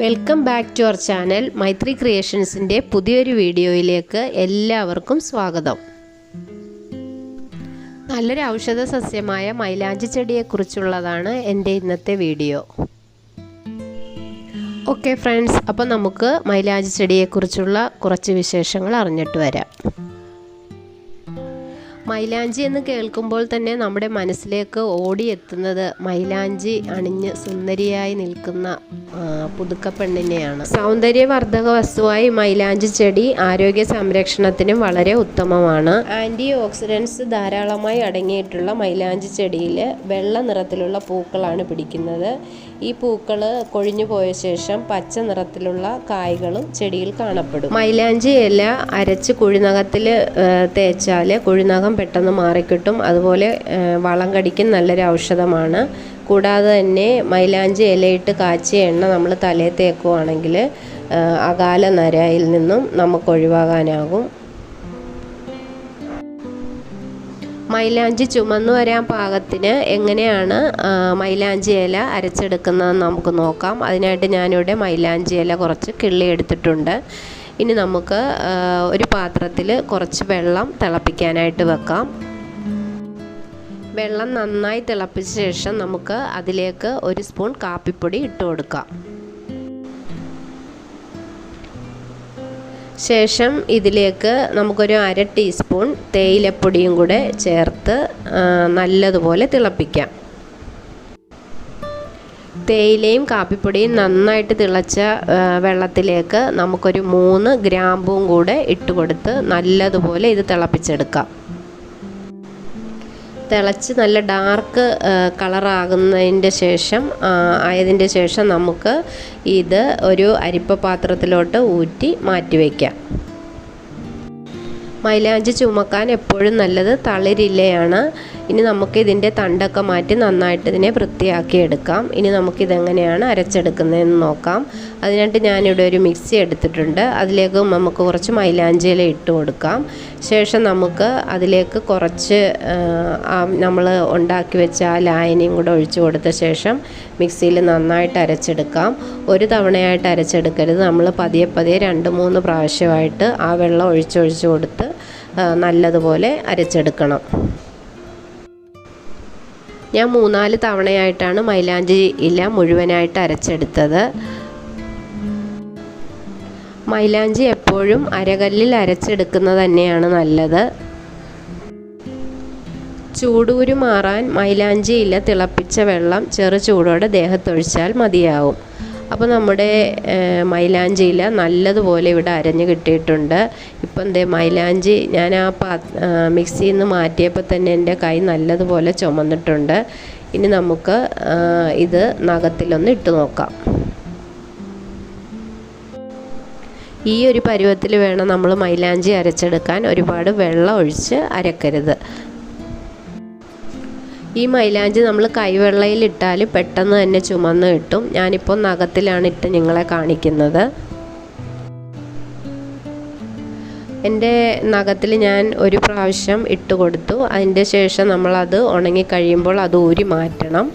Welcome back to our channel Maithri ക്രിയേഷൻസിന്റെ പുതിയൊരു വീഡിയോയിലേക്ക് എല്ലാവർക്കും സ്വാഗതം. നല്ലൊരു ഔഷധ സസ്യമായ മൈലാഞ്ചി ചെടിയെക്കുറിച്ചുള്ളതാണ് എന്റെ ഇന്നത്തെ വീഡിയോ. ഓക്കെ ഫ്രണ്ട്സ് അപ്പോൾ നമുക്ക് മൈലാഞ്ചി ചെടിയെക്കുറിച്ചുള്ള കുറച്ച് വിശേഷങ്ങൾ അറിഞ്ഞിട്ട് വരാം. മൈലാഞ്ചി എന്ന് കേൾക്കുമ്പോൾ തന്നെ നമ്മുടെ മനസ്സിലേക്ക് ഓടിയെത്തുന്നത് മൈലാഞ്ചി അണിഞ്ഞ് സുന്ദരിയായി നിൽക്കുന്ന പുതുക്ക പെണ്ണിനെയാണ് സൗന്ദര്യവർദ്ധക വസ്തുവായി മൈലാഞ്ചി ചെടി ആരോഗ്യ സംരക്ഷണത്തിനും വളരെ ഉത്തമമാണ്. ആന്റി ഓക്സിഡൻസ് ധാരാളമായി അടങ്ങിയിട്ടുള്ള മൈലാഞ്ചി ചെടിയിൽ വെള്ള നിറത്തിലുള്ള പൂക്കളാണ് പിടിക്കുന്നത്. ഈ പൂക്കൾ കൊഴിഞ്ഞു പോയ ശേഷം പച്ച നിറത്തിലുള്ള കായ്കളും ചെടിയിൽ കാണപ്പെടും. മൈലാഞ്ചി ഇല അരച്ച് കുഴിനകത്തിൽ തേച്ചാൽ കുഴിനകം പെട്ടെന്ന് മാറിക്കിട്ടും. അതുപോലെ വളം കടിക്കും നല്ലൊരു ഔഷധമാണ്. കൂടാതെ തന്നെ മൈലാഞ്ചി ഇലയിട്ട് കാച്ചിയ എണ്ണ നമ്മൾ തലയിൽ തേക്കുവാണെങ്കിൽ അകാല നരയിൽ നിന്നും നമുക്ക് ഒഴിവാകാനാകും. മൈലാഞ്ചി ചുമന്നു വരാൻ പാകത്തിന് എങ്ങനെയാണ് മൈലാഞ്ചി ഇല അരച്ചെടുക്കുന്നതെന്ന് നമുക്ക് നോക്കാം. അതിനായിട്ട് ഞാനിവിടെ മൈലാഞ്ചി ഇല കുറച്ച് കിള്ളി എടുത്തിട്ടുണ്ട്. ഇനി നമുക്ക് ഒരു പാത്രത്തിൽ കുറച്ച് വെള്ളം തിളപ്പിക്കാനായിട്ട് വെക്കാം. വെള്ളം നന്നായി തിളപ്പിച്ച ശേഷം നമുക്ക് അതിലേക്ക് ഒരു സ്പൂൺ കാപ്പിപ്പൊടി ഇട്ട് കൊടുക്കാം. ശേഷം ഇതിലേക്ക് നമുക്കൊരു അര ടീസ്പൂൺ തേയിലപ്പൊടിയും കൂടെ ചേർത്ത് നല്ലതുപോലെ തിളപ്പിക്കാം. തേയിലയും കാപ്പിപ്പൊടിയും നന്നായിട്ട് തിളച്ച വെള്ളത്തിലേക്ക് നമുക്കൊരു മൂന്ന് ഗ്രാമ്പും കൂടെ ഇട്ട് കൊടുത്ത് നല്ലതുപോലെ ഇത് തിളപ്പിച്ചെടുക്കാം. തിളച്ച് നല്ല ഡാർക്ക് കളറാകുന്നതിന്റെ ശേഷം ആയതിന്റെ ശേഷം നമുക്ക് ഇത് ഒരു അരിപ്പ പാത്രത്തിലോട്ട് ഊറ്റി മാറ്റി വയ്ക്കാം. മൈലാഞ്ചി ചുമക്കാൻ എപ്പോഴും നല്ലത് തളിരില്ലയാണ് ഇനി നമുക്കിതിന്റെ തണ്ടൊക്കെ മാറ്റി നന്നായിട്ട് ഇതിനെ വൃത്തിയാക്കി എടുക്കാം. ഇനി നമുക്കിതെങ്ങനെയാണ് അരച്ചെടുക്കുന്നതെന്ന് നോക്കാം. അതിനായിട്ട് ഞാനിവിടെ ഒരു മിക്സി എടുത്തിട്ടുണ്ട്. അതിലേക്ക് നമുക്ക് കുറച്ച് മൈലാഞ്ചിയില ഇട്ട് കൊടുക്കാം. ശേഷം നമുക്ക് അതിലേക്ക് കുറച്ച് നമ്മൾ ഉണ്ടാക്കി വെച്ച ആ ലായനിയും കൂടെ ഒഴിച്ചു കൊടുത്ത ശേഷം മിക്സിയിൽ നന്നായിട്ട് അരച്ചെടുക്കാം. ഒരു തവണയായിട്ട് അരച്ചെടുക്കരുത്. നമ്മൾ പതിയെ പതിയെ രണ്ട് മൂന്ന് പ്രാവശ്യമായിട്ട് ആ വെള്ളം ഒഴിച്ചൊഴിച്ച് കൊടുത്ത് നല്ലതുപോലെ അരച്ചെടുക്കണം. ഞാൻ മൂന്നാൽ തവണയായിട്ടാണ് മൈലാഞ്ചി ഇല മുഴുവനായിട്ട് അരച്ചെടുത്തത്. മൈലാഞ്ചി എപ്പോഴും അരകല്ലിൽ അരച്ചെടുക്കുന്നത് തന്നെയാണ് നല്ലത്. ചൂടൂരി മാറാൻ മൈലാഞ്ചി ഇല തിളപ്പിച്ച വെള്ളം ചെറു ചൂടോടെ ദേഹത്തൊഴിച്ചാൽ മതിയാവും. അപ്പോൾ നമ്മുടെ മൈലാഞ്ചിയില നല്ലതുപോലെ ഇവിടെ അരഞ്ഞ് കിട്ടിയിട്ടുണ്ട്. ഇപ്പം എന്തേ മൈലാഞ്ചി ഞാൻ ആ പാ മിക്സിയിൽ നിന്ന് മാറ്റിയപ്പോൾ തന്നെ എന്റെ കൈ നല്ലതുപോലെ ചുമന്നിട്ടുണ്ട്. ഇനി നമുക്ക് ഇത് നഖത്തിലൊന്ന് ഇട്ട് നോക്കാം. ഈ ഒരു പരുവത്തിൽ വേണം നമ്മൾ മൈലാഞ്ചി അരച്ചെടുക്കാൻ. ഒരുപാട് വെള്ളം ഒഴിച്ച് അരക്കരുത്. ഈ മൈലാഞ്ചി നമ്മൾ കൈവെള്ളയിൽ ഇട്ടാൽ പെട്ടെന്ന് തന്നെ ചുമന്ന് കിട്ടും. ഞാനിപ്പോൾ നഖത്തിലാണ് ഇട്ട് നിങ്ങളെ കാണിക്കുന്നത്. എന്റെ നഖത്തിൽ ഞാൻ ഒരു പ്രാവശ്യം ഇട്ട് കൊടുത്തു. അതിന്റെ ശേഷം നമ്മളത് ഉണങ്ങിക്കഴിയുമ്പോൾ അത് ഊരി മാറ്റണം.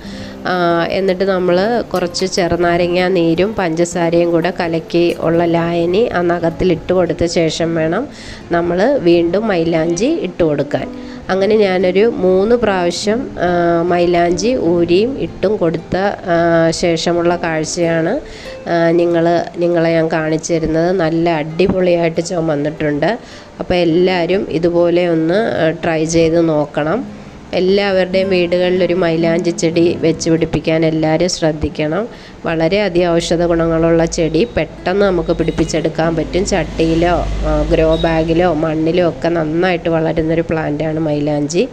എന്നിട്ട് നമ്മൾ കുറച്ച് ചെറുനാരങ്ങ നീരും പഞ്ചസാരയും കൂടെ കലക്കി ഉള്ള ലായനി ആ നഖത്തിൽ ഇട്ട് കൊടുത്ത ശേഷം വേണം നമ്മൾ വീണ്ടും മൈലാഞ്ചി ഇട്ട് കൊടുക്കാൻ. അങ്ങനെ ഞാനൊരു മൂന്ന് പ്രാവശ്യം മൈലാഞ്ചി ഊരിയും ഇട്ടും കൊടുത്ത ശേഷമുള്ള കാഴ്ചയാണ് നിങ്ങൾ നിങ്ങളെ ഞാൻ കാണിച്ചു തരുന്നത്. നല്ല അടിപൊളിയായിട്ട് ചുമന്നിട്ടുണ്ട്. അപ്പോൾ എല്ലാവരും ഇതുപോലെ ഒന്ന് ട്രൈ ചെയ്ത് നോക്കണം. എല്ലാവരുടെയും വീടുകളിൽ ഒരു മൈലാഞ്ചി ചെടി വെച്ച് പിടിപ്പിക്കാൻ എല്ലാവരും ശ്രദ്ധിക്കണം. വളരെയധികം ഔഷധ ഗുണങ്ങളുള്ള ചെടി പെട്ടെന്ന് നമുക്ക് പിടിപ്പിച്ചെടുക്കാൻ പറ്റും. ചട്ടിയിലോ ഗ്രോ ബാഗിലോ മണ്ണിലോ ഒക്കെ നന്നായിട്ട് വളരുന്നൊരു പ്ലാന്റാണ് മൈലാഞ്ചി.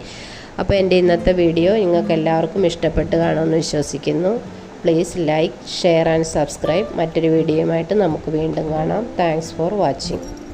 അപ്പോൾ എന്റെ ഇന്നത്തെ വീഡിയോ നിങ്ങൾക്ക് എല്ലാവർക്കും ഇഷ്ടപ്പെട്ട് കാണുമെന്ന് വിശ്വസിക്കുന്നു. Please like share and subscribe. മറ്റൊരു വീഡിയോയുമായിട്ട് നമുക്ക് വീണ്ടും കാണാം. Thanks for watching.